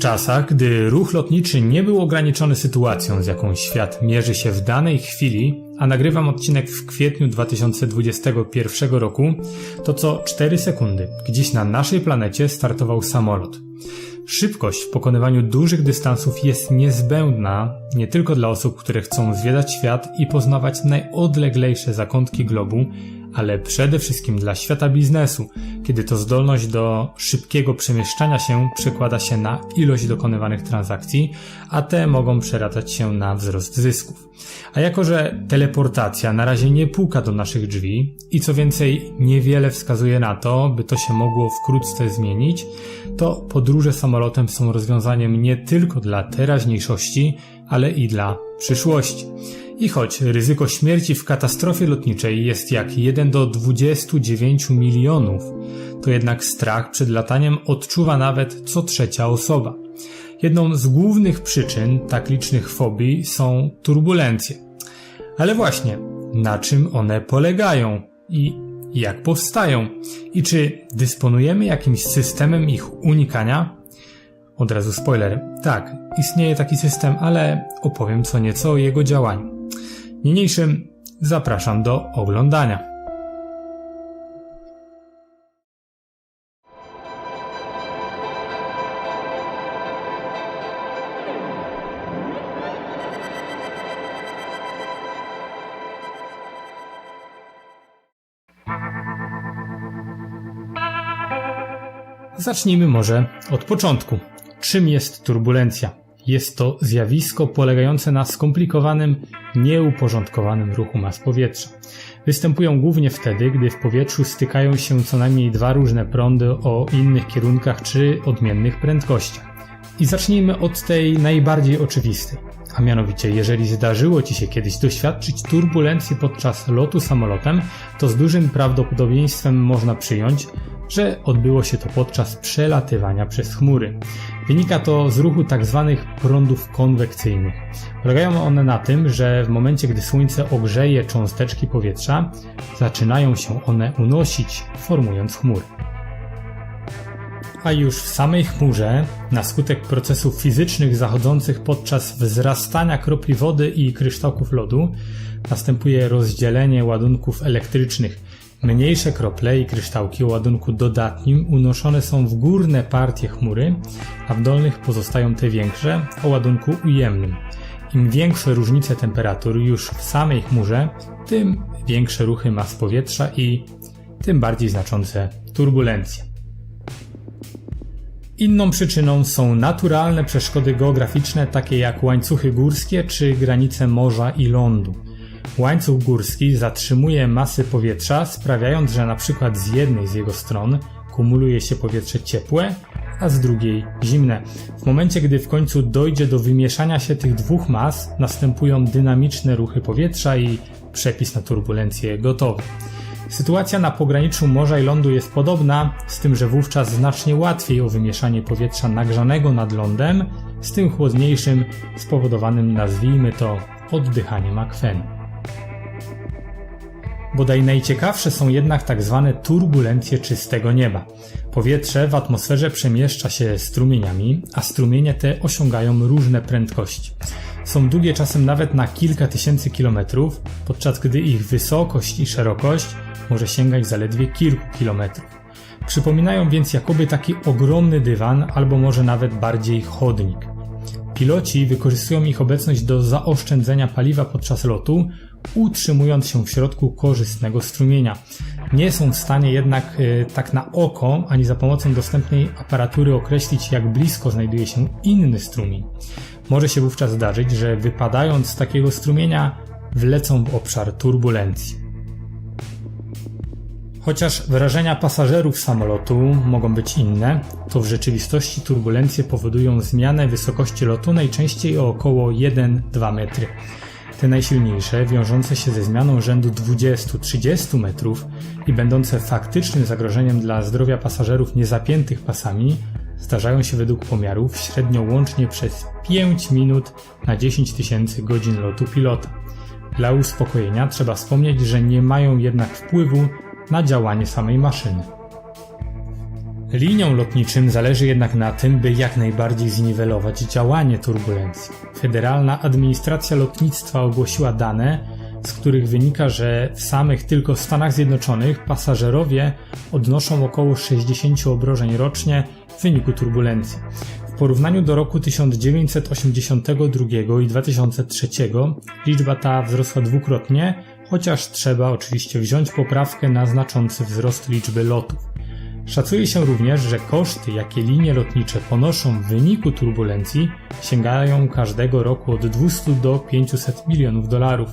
czasach, gdy ruch lotniczy nie był ograniczony sytuacją, z jaką świat mierzy się w danej chwili, a nagrywam odcinek w kwietniu 2021 roku, to co 4 sekundy gdzieś na naszej planecie startował samolot. Szybkość w pokonywaniu dużych dystansów jest niezbędna nie tylko dla osób, które chcą zwiedzać świat i poznawać najodleglejsze zakątki globu, ale przede wszystkim dla świata biznesu, kiedy to zdolność do szybkiego przemieszczania się przekłada się na ilość dokonywanych transakcji, a te mogą przeradać się na wzrost zysków. A jako, że teleportacja na razie nie puka do naszych drzwi i co więcej niewiele wskazuje na to, by to się mogło wkrótce zmienić, to podróże samolotem są rozwiązaniem nie tylko dla teraźniejszości, ale i dla przyszłości. I choć ryzyko śmierci w katastrofie lotniczej jest jak 1 do 29 milionów, to jednak strach przed lataniem odczuwa nawet co trzecia osoba. Jedną z głównych przyczyn tak licznych fobii są turbulencje. Ale właśnie, na czym one polegają i jak powstają? I czy dysponujemy jakimś systemem ich unikania? Od razu spoiler. Tak, istnieje taki system, ale opowiem co nieco o jego działaniu. Niniejszym zapraszam do oglądania. Zacznijmy może od początku. Czym jest turbulencja? Jest to zjawisko polegające na skomplikowanym, nieuporządkowanym ruchu mas powietrza. Występują głównie wtedy, gdy w powietrzu stykają się co najmniej dwa różne prądy o innych kierunkach czy odmiennych prędkościach. I zacznijmy od tej najbardziej oczywistej. A mianowicie, jeżeli zdarzyło Ci się kiedyś doświadczyć turbulencji podczas lotu samolotem, to z dużym prawdopodobieństwem można przyjąć, że odbyło się to podczas przelatywania przez chmury. Wynika to z ruchu tzw. Tak prądów konwekcyjnych. Polegają one na tym, że w momencie, gdy Słońce ogrzeje cząsteczki powietrza, zaczynają się one unosić, formując chmury. A już w samej chmurze, na skutek procesów fizycznych zachodzących podczas wzrastania kropli wody i kryształków lodu, następuje rozdzielenie ładunków elektrycznych Mniejsze krople i kryształki o ładunku dodatnim unoszone są w górne partie chmury, a w dolnych pozostają te większe o ładunku ujemnym. Im większe różnice temperatur już w samej chmurze, tym większe ruchy mas powietrza i tym bardziej znaczące turbulencje. Inną przyczyną są naturalne przeszkody geograficzne, takie jak łańcuchy górskie czy granice morza i lądu. Łańcuch górski zatrzymuje masy powietrza, sprawiając, że przykład z jednej z jego stron kumuluje się powietrze ciepłe, a z drugiej zimne. W momencie, gdy w końcu dojdzie do wymieszania się tych dwóch mas, następują dynamiczne ruchy powietrza i przepis na turbulencję gotowy. Sytuacja na pograniczu morza i lądu jest podobna, z tym, że wówczas znacznie łatwiej o wymieszanie powietrza nagrzanego nad lądem z tym chłodniejszym, spowodowanym nazwijmy to oddychaniem akwenu. Bodaj najciekawsze są jednak tak zwane turbulencje czystego nieba. Powietrze w atmosferze przemieszcza się strumieniami, a strumienie te osiągają różne prędkości. Są długie czasem nawet na kilka tysięcy kilometrów, podczas gdy ich wysokość i szerokość może sięgać zaledwie kilku kilometrów. Przypominają więc jakoby taki ogromny dywan, albo może nawet bardziej chodnik. Piloci wykorzystują ich obecność do zaoszczędzenia paliwa podczas lotu, utrzymując się w środku korzystnego strumienia. Nie są w stanie jednak y, tak na oko, ani za pomocą dostępnej aparatury określić, jak blisko znajduje się inny strumień. Może się wówczas zdarzyć, że wypadając z takiego strumienia, wlecą w obszar turbulencji. Chociaż wrażenia pasażerów samolotu mogą być inne, to w rzeczywistości turbulencje powodują zmianę wysokości lotu najczęściej o około 1-2 metry. Te najsilniejsze, wiążące się ze zmianą rzędu 20-30 metrów i będące faktycznym zagrożeniem dla zdrowia pasażerów niezapiętych pasami, zdarzają się według pomiarów średnio łącznie przez 5 minut na 10 tysięcy godzin lotu pilota. Dla uspokojenia trzeba wspomnieć, że nie mają jednak wpływu na działanie samej maszyny. Liniom lotniczym zależy jednak na tym, by jak najbardziej zniwelować działanie turbulencji. Federalna Administracja Lotnictwa ogłosiła dane, z których wynika, że w samych tylko Stanach Zjednoczonych pasażerowie odnoszą około 60 obrożeń rocznie w wyniku turbulencji. W porównaniu do roku 1982 i 2003 liczba ta wzrosła dwukrotnie, chociaż trzeba oczywiście wziąć poprawkę na znaczący wzrost liczby lotów. Szacuje się również, że koszty, jakie linie lotnicze ponoszą w wyniku turbulencji, sięgają każdego roku od 200 do 500 milionów dolarów.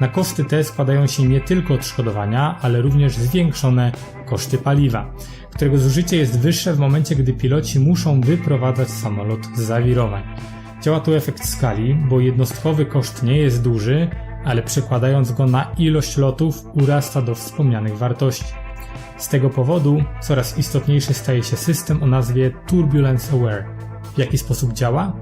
Na koszty te składają się nie tylko odszkodowania, ale również zwiększone koszty paliwa, którego zużycie jest wyższe w momencie, gdy piloci muszą wyprowadzać samolot z zawirowań. Działa tu efekt skali, bo jednostkowy koszt nie jest duży, ale przekładając go na ilość lotów urasta do wspomnianych wartości. Z tego powodu coraz istotniejszy staje się system o nazwie Turbulence Aware. W jaki sposób działa?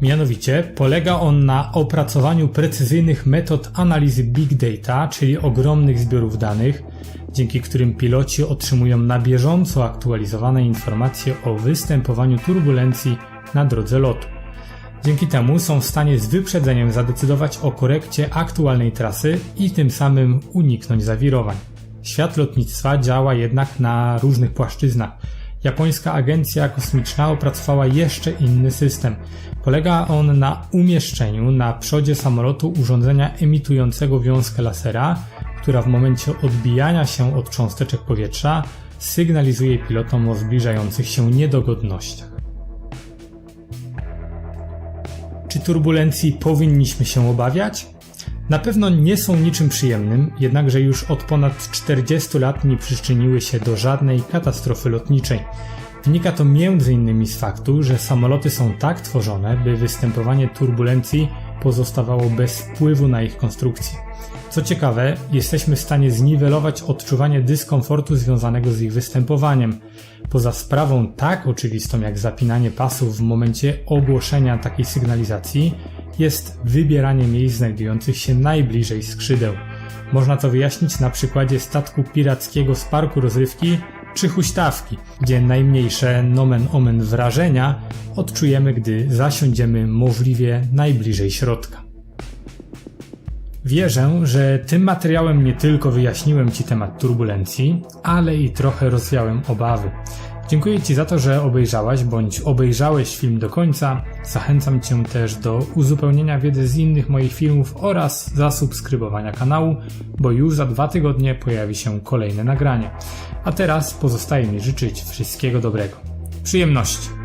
Mianowicie polega on na opracowaniu precyzyjnych metod analizy big data, czyli ogromnych zbiorów danych, dzięki którym piloci otrzymują na bieżąco aktualizowane informacje o występowaniu turbulencji na drodze lotu. Dzięki temu są w stanie z wyprzedzeniem zadecydować o korekcie aktualnej trasy i tym samym uniknąć zawirowań. Świat lotnictwa działa jednak na różnych płaszczyznach. Japońska agencja kosmiczna opracowała jeszcze inny system. Polega on na umieszczeniu na przodzie samolotu urządzenia emitującego wiązkę lasera, która w momencie odbijania się od cząsteczek powietrza sygnalizuje pilotom o zbliżających się niedogodnościach. Czy turbulencji powinniśmy się obawiać? Na pewno nie są niczym przyjemnym, jednakże już od ponad 40 lat nie przyczyniły się do żadnej katastrofy lotniczej. Wynika to m.in. z faktu, że samoloty są tak tworzone, by występowanie turbulencji pozostawało bez wpływu na ich konstrukcję. Co ciekawe, jesteśmy w stanie zniwelować odczuwanie dyskomfortu związanego z ich występowaniem. Poza sprawą tak oczywistą jak zapinanie pasów w momencie ogłoszenia takiej sygnalizacji, jest wybieranie miejsc znajdujących się najbliżej skrzydeł. Można to wyjaśnić na przykładzie statku pirackiego z parku rozrywki czy huśtawki, gdzie najmniejsze nomen omen wrażenia odczujemy, gdy zasiądziemy możliwie najbliżej środka. Wierzę, że tym materiałem nie tylko wyjaśniłem Ci temat turbulencji, ale i trochę rozwiałem obawy. Dziękuję Ci za to, że obejrzałaś bądź obejrzałeś film do końca. Zachęcam Cię też do uzupełnienia wiedzy z innych moich filmów oraz zasubskrybowania kanału, bo już za dwa tygodnie pojawi się kolejne nagranie. A teraz pozostaje mi życzyć wszystkiego dobrego. Przyjemności!